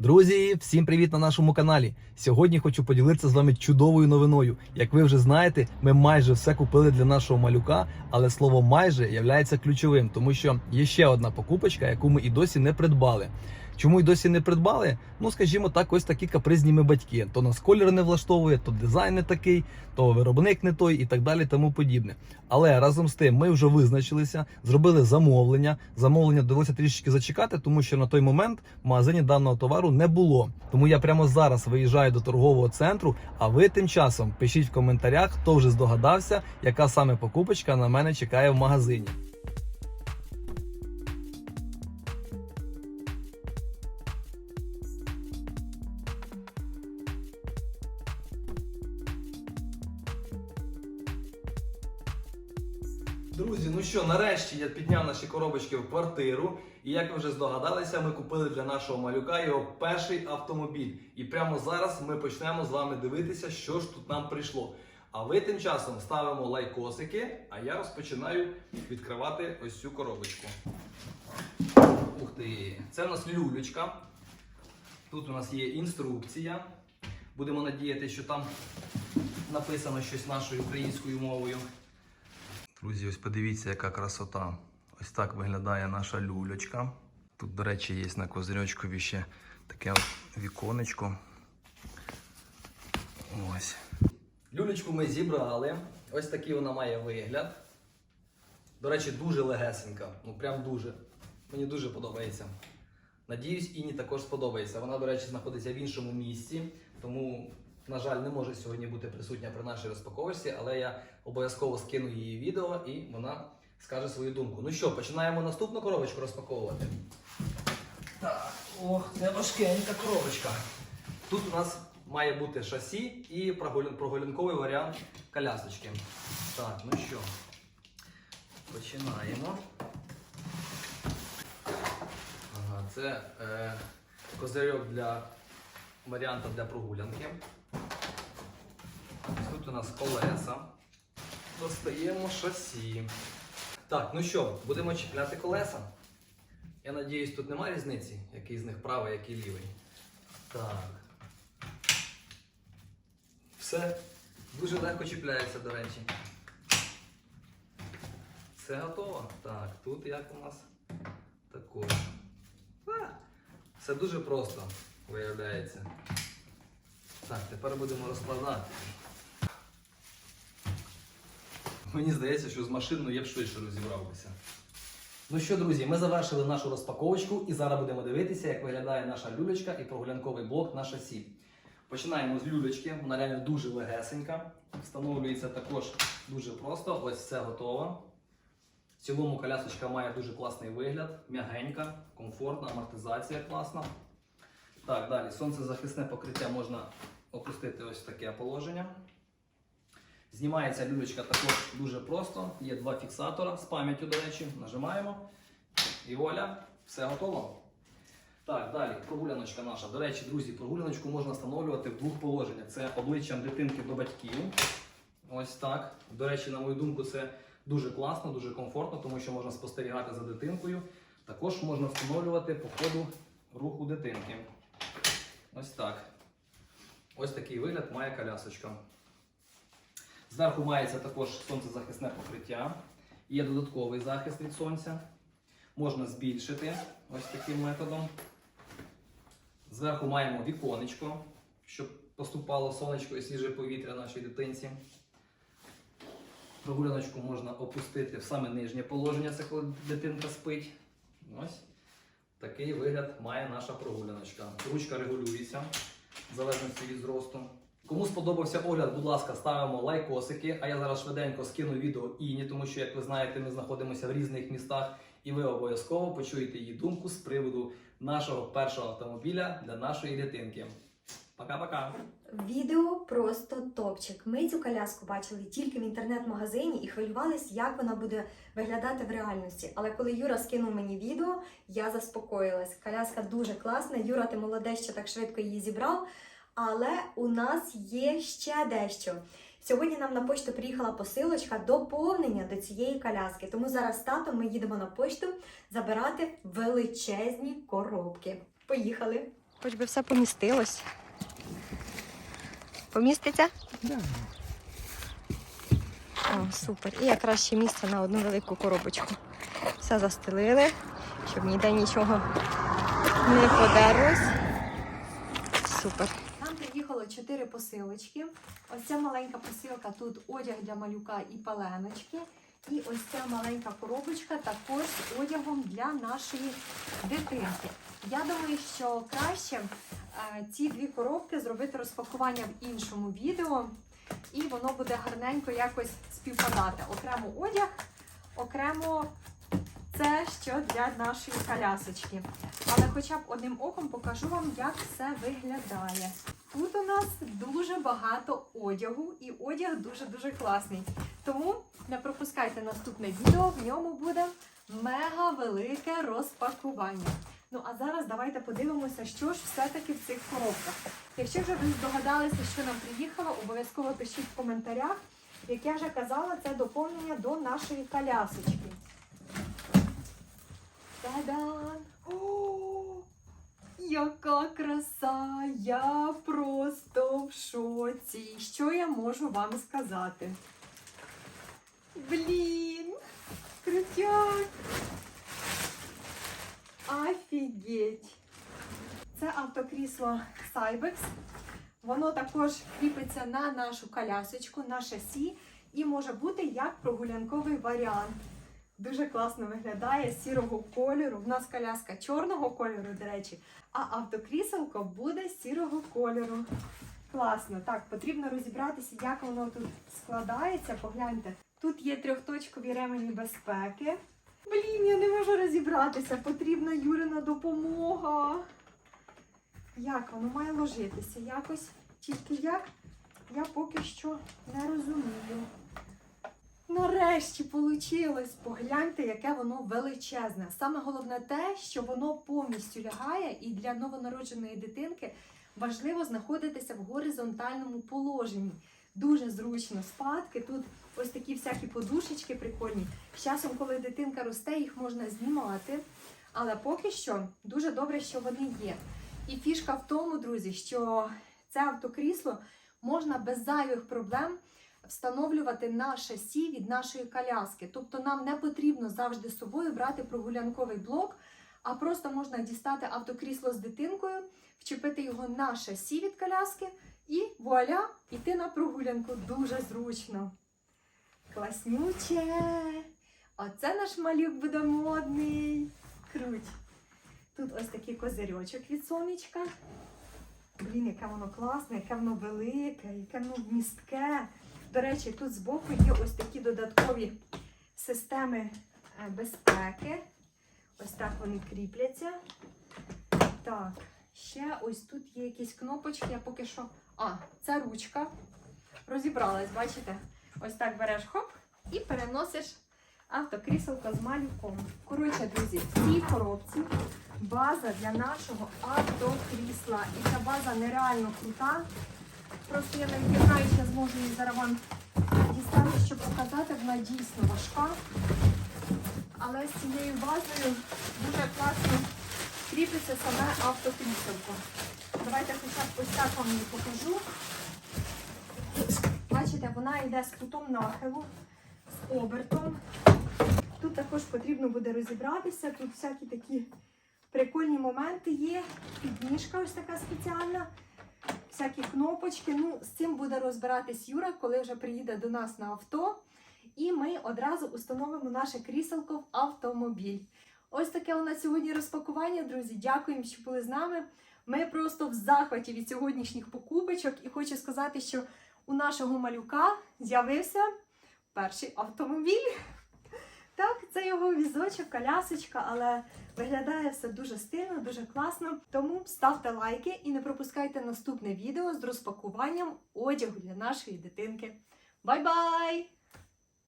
Друзі, всім привіт на нашому каналі. Сьогодні хочу поділитися з вами чудовою новиною. Як ви вже знаєте, ми майже все купили для нашого малюка, але слово майже являється ключовим, тому що є ще одна покупочка, яку ми і досі не придбали. Чому й досі не придбали? Ну, скажімо так, ось такі капризні ми батьки. То нас колір не влаштовує, то дизайн не такий, то виробник не той і так далі, тому подібне. Але разом з тим ми вже визначилися, зробили замовлення. Замовлення довелося трішечки зачекати, тому що на той момент в магазині даного товару не було. Тому я прямо зараз виїжджаю до торгового центру. А ви тим часом пишіть в коментарях, хто вже здогадався, яка саме покупочка на мене чекає в магазині. Ну що, нарешті я підняв наші коробочки в квартиру. І як ви вже здогадалися, ми купили для нашого малюка його перший автомобіль. І прямо зараз ми почнемо з вами дивитися, що ж тут нам прийшло. А ви тим часом ставимо лайкосики, а я розпочинаю відкривати ось цю коробочку. Ух ти! Це у нас люлючка. Тут у нас є інструкція. Будемо надіятися, що там написано щось нашою українською мовою. Друзі, ось подивіться, яка красота. Ось так виглядає наша люлечка. Тут, до речі, є на козирьочкові ще таке віконечко. Ось. Люлечку ми зібрали. Ось такий вона має вигляд. До речі, дуже легесенька. Ну прям дуже. Мені дуже подобається. Надіюсь, Іні також сподобається. Вона, до речі, знаходиться в іншому місці, тому, на жаль, не може сьогодні бути присутня при нашій розпаковочці, але я обов'язково скину її відео і вона скаже свою думку. Ну що, починаємо наступну коробочку розпаковувати. Так, ох, це важкенька коробочка. Тут у нас має бути шасі і прогулянковий варіант колясочки. Так, ну що, починаємо. Ага, це е, козирьок для варіанта для прогулянки. У нас колеса. Достаємо шасі. Так, ну що, будемо чіпляти колеса. Я надіюсь, тут немає різниці, який з них правий, який лівий. Так. Все. Дуже легко чіпляється, до речі. Все готово. Так, тут як у нас також. Все дуже просто виявляється. Так, тепер будемо розкладати. Мені здається, що з машиною я б швидше розібрався. Ну що, друзі, ми завершили нашу розпаковочку і зараз будемо дивитися, як виглядає наша люлечка і прогулянковий блок на шасі. Починаємо з люлечки, вона реально дуже легесенька. Встановлюється також дуже просто. Ось все готово. В цілому колясочка має дуже класний вигляд, м'ягенька, комфортна, амортизація класна. Так, далі сонцезахисне покриття можна опустити ось в таке положення. Знімається люлечка також дуже просто. Є два фіксатора з пам'яттю, до речі. Нажимаємо. І вуаля, все готово. Так, далі прогуляночка наша. До речі, друзі, прогуляночку можна встановлювати в двох положеннях. Це обличчям дитинки до батьків. Ось так. До речі, на мою думку, це дуже класно, дуже комфортно, тому що можна спостерігати за дитинкою. Також можна встановлювати по ходу руху дитинки. Ось так. Ось такий вигляд має колясочка. Зверху мається також сонцезахисне покриття. Є додатковий захист від сонця. Можна збільшити ось таким методом. Зверху маємо віконечко, щоб поступало сонечко і свіже повітря нашій дитинці. Прогуляночку можна опустити в саме нижнє положення, це коли дитинка спить. Ось такий вигляд має наша прогуляночка. Ручка регулюється в залежності від зросту. Кому сподобався огляд, будь ласка, ставимо лайкосики. А я зараз швиденько скину відео Іні, тому що, як ви знаєте, ми знаходимося в різних містах, і ви обов'язково почуєте її думку з приводу нашого першого автомобіля для нашої дитинки. Пока-пока! Відео просто топчик. Ми цю коляску бачили тільки в інтернет-магазині і хвилювались, як вона буде виглядати в реальності. Але коли Юра скинув мені відео, я заспокоїлась. Коляска дуже класна. Юра, ти молодець, що так швидко її зібрав. Але у нас є ще дещо. Сьогодні нам на пошту приїхала посилочка доповнення до цієї коляски. Тому зараз з татом ми їдемо на пошту забирати величезні коробки. Поїхали! Хоч би все помістилось. Поміститься? Да. О, супер. І якраз ще місце на одну велику коробочку. Все застелили, щоб ніде нічого не подерлось. Супер. Чотири посилочки. Ось ця маленька посилка тут одяг для малюка і паленочки. І ось ця маленька коробочка також з одягом для нашої дитинки. Я думаю, що краще е, ці дві коробки зробити розпакування в іншому відео, і воно буде гарненько якось співпадати. Окремо одяг, окремо це що для нашої колясочки. Але хоча б одним оком покажу вам, як все виглядає. Тут у нас дуже багато одягу, і одяг дуже-дуже класний. Тому не пропускайте наступне відео, в ньому буде мега велике розпакування. Ну а зараз давайте подивимося, що ж все-таки в цих коробках. Якщо вже ви здогадалися, що нам приїхало, обов'язково пишіть в коментарях. Як я вже казала, це доповнення до нашої колясочки. Та-дан! Яка краса! Я просто в шоці. Що я можу вам сказати? Блін! Крутяк! Офігеть! Це автокрісло Cybex. Воно також кріпиться на нашу колясочку, на шасі, і може бути як прогулянковий варіант. Дуже класно виглядає сірого кольору. В нас коляска чорного кольору, до речі, а автокріселко буде сірого кольору. Класно. Так, потрібно розібратися, як воно тут складається. Погляньте. Тут є трьохточкові ремені безпеки. Блін, я не можу розібратися. Потрібна Юрина допомога. Як воно має ложитися? Якось тільки як? Я поки що не розумію. Нарешті вийшло. Погляньте, яке воно величезне. Саме головне те, що воно повністю лягає, і для новонародженої дитинки важливо знаходитися в горизонтальному положенні. Дуже зручно спадки. Тут ось такі всякі подушечки прикольні. З часом, коли дитинка росте, їх можна знімати. Але поки що дуже добре, що вони є. І фішка в тому, друзі, що це автокрісло можна без зайвих проблем встановлювати на шасі від нашої коляски. Тобто нам не потрібно завжди з собою брати прогулянковий блок, а просто можна дістати автокрісло з дитинкою, вчепити його на шасі від коляски і вуаля, іти на прогулянку. Дуже зручно. Класнюче! Оце наш малюк буде модний. Круть. Тут ось такий козирьочок від сонечка. Блін, яке воно класне, яке воно велике, яке воно вмістке. До речі, тут збоку є ось такі додаткові системи е, безпеки. Ось так вони кріпляться. Так, ще ось тут є якісь кнопочки. Я поки що. А, це ручка. Розібралась, бачите? Ось так береш хоп і переносиш автокріселко з малюком. Коротше, друзі, в цій коробці база для нашого автокрісла. І ця база нереально крута. Просто я не чи я зможу її зараз вам дістати, щоб показати. Вона дійсно важка. Але з цією базою дуже класно кріпиться саме автокріселко. Давайте хоча б ось так вам її покажу. Бачите, вона йде з кутом нахилу, з обертом. Тут також потрібно буде розібратися. Тут всякі такі прикольні моменти є. Підніжка ось така спеціальна всякі кнопочки. Ну, з цим буде розбиратись Юра, коли вже приїде до нас на авто. І ми одразу установимо наше кріселко в автомобіль. Ось таке у нас сьогодні розпакування, друзі. Дякуємо, що були з нами. Ми просто в захваті від сьогоднішніх покупочок, і хочу сказати, що у нашого малюка з'явився перший автомобіль. Так, це його візочок, колясочка, але Виглядає все дуже стильно, дуже класно. Тому ставте лайки і не пропускайте наступне відео з розпакуванням одягу для нашої дитинки. Бай-бай!